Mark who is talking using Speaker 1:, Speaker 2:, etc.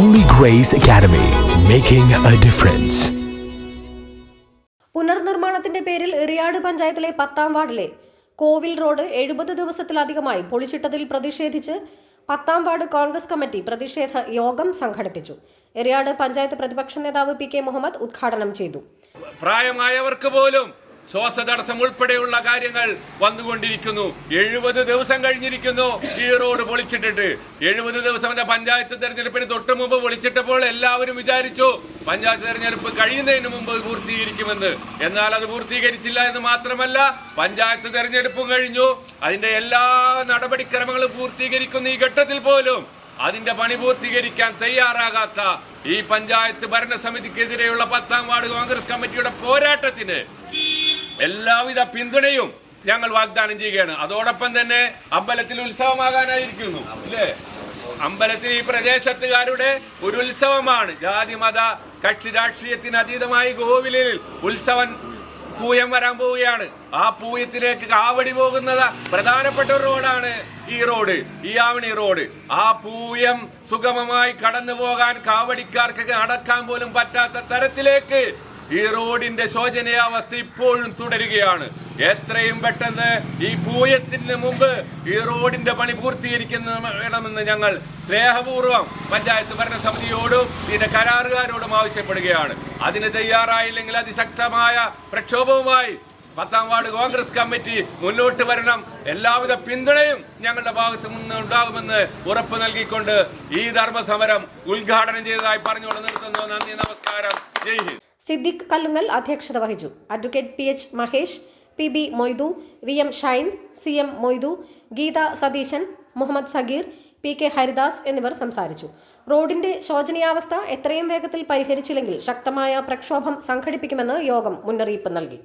Speaker 1: Holy Grace Academy, making a difference.
Speaker 2: പുനർനിർമ്മാണത്തിന്റെ പേരിൽ എറിയാട് പഞ്ചായത്തിലെ പത്താം വാർഡിലെ കോവിൽ റോഡ് എഴുപത് ദിവസത്തിലധികമായി പൊളിച്ചിട്ടതിൽ പ്രതിഷേധിച്ച് പത്താം വാർഡ് കോൺഗ്രസ് കമ്മിറ്റി പ്രതിഷേധ യോഗം സംഘടിപ്പിച്ചു എറിയാട് പഞ്ചായത്ത് പ്രതിപക്ഷ നേതാവ് പി കെ മുഹമ്മദ് ഉദ്ഘാടനം ചെയ്തു
Speaker 3: പ്രായമായവർക്ക് പോലും ശ്വാസതടസ്സം ഉൾപ്പെടെയുള്ള കാര്യങ്ങൾ വന്നുകൊണ്ടിരിക്കുന്നു. എഴുപത് ദിവസം കഴിഞ്ഞിരിക്കുന്നു. ഈ റോഡ് പൊളിച്ചിട്ടിട്ട്. എഴുപത് ദിവസം പഞ്ചായത്ത് തെരഞ്ഞെടുപ്പിന് തൊട്ട് മുമ്പ് പൊളിച്ചിട്ടപ്പോൾ എല്ലാവരും വിചാരിച്ചു പഞ്ചായത്ത് തെരഞ്ഞെടുപ്പ് കഴിയുന്നതിന് മുമ്പ് പൂർത്തീകരിക്കുമെന്ന്. എന്നാൽ അത് പൂർത്തീകരിച്ചില്ല എന്ന് മാത്രമല്ല പഞ്ചായത്ത് തെരഞ്ഞെടുപ്പും കഴിഞ്ഞു. അതിന്റെ എല്ലാ നടപടിക്രമങ്ങളും പൂർത്തീകരിക്കുന്ന ഈ ഘട്ടത്തിൽ പോലും അതിന്റെ പണി പൂർത്തീകരിക്കാൻ തയ്യാറാകാത്ത ഈ പഞ്ചായത്ത് ഭരണസമിതിക്കെതിരെയുള്ള പത്താം വാർഡ് കോൺഗ്രസ് കമ്മിറ്റിയുടെ പോരാട്ടത്തിന് എല്ലാവിധ പിന്തുണയും ഞങ്ങൾ വാഗ്ദാനം ചെയ്യുകയാണ്. അതോടൊപ്പം തന്നെ അമ്പലത്തിൽ ഉത്സവമാകാനായിരിക്കുന്നു. അല്ലേ? അമ്പലത്തിൽ ഈ പ്രദേശത്തുകാരുടെ ഒരു ഉത്സവമാണ്. ജാതി മത കക്ഷി രാഷ്ട്രീയത്തിന് അതീതമായി ഗോവിലിൽ ഉത്സവം പൂയം വരാൻ പോവുകയാണ്. ആ പൂയത്തിലേക്ക് കാവടി പോകുന്നത് പ്രധാനപ്പെട്ട ഒരു റോഡാണ് ഈ റോഡ് ഈ ആവണി റോഡ്. ആ പൂയം സുഗമമായി കടന്നു പോകാൻ കാവടിക്കാർക്ക് അടക്കാൻ പോലും പറ്റാത്ത തരത്തിലേക്ക് ഈ റോഡിന്റെ ശോചനീയാവസ്ഥ ഇപ്പോഴും തുടരുകയാണ്. എത്രയും പെട്ടെന്ന് ഈ പൂയത്തിന് മുമ്പ് ഈ റോഡിന്റെ പണി പൂർത്തീകരിക്കുന്ന ഞങ്ങൾ സ്നേഹപൂർവം പഞ്ചായത്ത് ഭരണസമിതിയോടും ഇതിന്റെ കരാറുകാരോടും ആവശ്യപ്പെടുകയാണ്. അതിന് തയ്യാറായില്ലെങ്കിൽ അതിശക്തമായ പ്രക്ഷോഭവുമായി പത്താം വാർഡ് കോൺഗ്രസ് കമ്മിറ്റി മുന്നോട്ട് വരണം. എല്ലാവിധ പിന്തുണയും ഞങ്ങളുടെ ഭാഗത്തു നിന്ന് ഉണ്ടാകുമെന്ന് ഉറപ്പ് നൽകിക്കൊണ്ട് ഈ ധർമ്മസമരം ഉദ്ഘാടനം ചെയ്തതായി പറഞ്ഞുകൊണ്ട് നിർത്തുന്നു. നന്ദി നമസ്കാരം. ജയ് ഹിന്ദ്.
Speaker 2: സിദ്ദിഖ് കല്ലുങ്ങൽ അധ്യക്ഷത വഹിച്ചു. Advocate P H Mahesh P B Moidu V M Shine C M Moidu Geetha Satheesan Muhammad Sageer P K Haridas എന്നിവർ സംസാരിച്ചു. റോഡിന്റെ ശോചനീയാവസ്ഥ എത്രയും വേഗത്തിൽ പരിഹരിച്ചില്ലെങ്കിൽ ശക്തമായ പ്രക്ഷോഭം സംഘടിപ്പിക്കുമെന്ന് യോഗം മുന്നറിയിപ്പ് നൽകി.